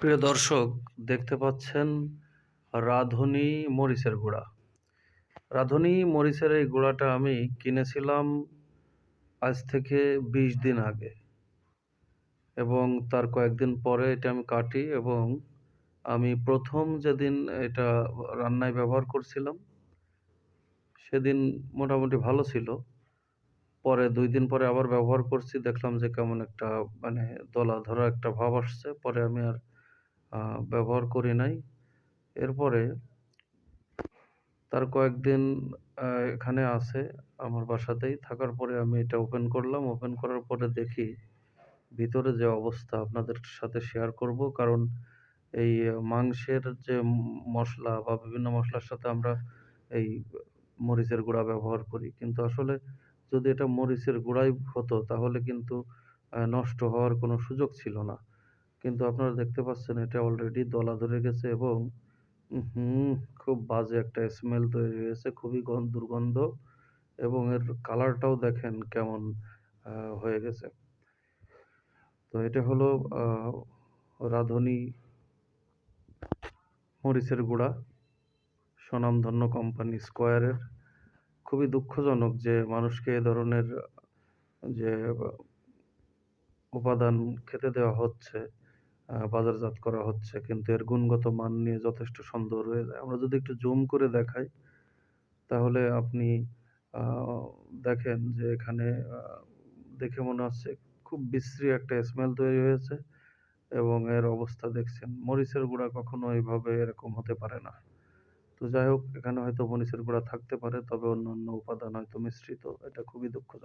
প্রিয় দর্শক, দেখতে পাচ্ছেন রাঁধুনি মরিচের গুঁড়া। রাঁধুনি মরিচের এই গুঁড়াটা আমি কিনেছিলাম আজ থেকে বিশ দিন আগে এবং তার কয়েকদিন পরে এটা আমি কাটি এবং আমি প্রথম যেদিন এটা রান্নায় ব্যবহার করছিলাম, সেদিন মোটামুটি ভালো ছিল। পরে দুই দিন পরে আবার ব্যবহার করছি, দেখলাম যে কেমন একটা মানে দলা ধরা একটা ভাব আসছে। পরে আমি আর ব্যবহার করি নাই। এরপরে তার কয়েকদিন এখানে আছে আমার বাসাতেই। থাকার পরে আমি এটা ওপেন করলাম। ওপেন করার পরে দেখি ভিতরে যে অবস্থা, আপনাদের সাথে শেয়ার করব। কারণ এই মাংসের যে মশলা বা বিভিন্ন মশলার সাথে আমরা এই মরিচের গুঁড়া ব্যবহার করি। কিন্তু আসলে যদি এটা মরিচের গুঁড়াই হতো, তাহলে কিন্তু নষ্ট হওয়ার কোনো সুযোগ ছিল না। কিন্তু আপনারা দেখতে পাচ্ছেন এটা অলরেডি দলা ধরে গেছে এবং হুম, খুব বাজে একটা স্মেল তৈরি হয়েছে, খুবই গন- দুর্গন্ধ এবং এর কালারটাও দেখেন কেমন হয়ে গেছে। তো এটা হলো রাঁধুনি মরিচের গুঁড়া স্বনামধন্য কোম্পানি স্কোয়ারের খুবই দুঃখজনক যে মানুষকে এ ধরনের যে, উপাদান খেতে দেওয়া হচ্ছে। বাজারজাত করা হচ্ছে, কিন্তু এর গুণগত মান নিয়ে যথেষ্ট সন্দেহ রয়ে যায় আমরা যদি একটু জুম করে দেখাই, তাহলে আপনি দেখেন যে এখানে দেখে মনে হচ্ছে খুব বিশ্রী একটা স্মেল তৈরি হয়েছে এবং এর অবস্থা দেখছেন। মরিচের গুঁড়া কখনো এইভাবে এরকম হতে পারে না। তো যাই হোক, এখানে হয়তো মরিচের গুঁড়া থাকতে পারে, তবে অন্য অন্য উপাদান হয়তো মিশ্রিত, এটা খুবই দুঃখজনক।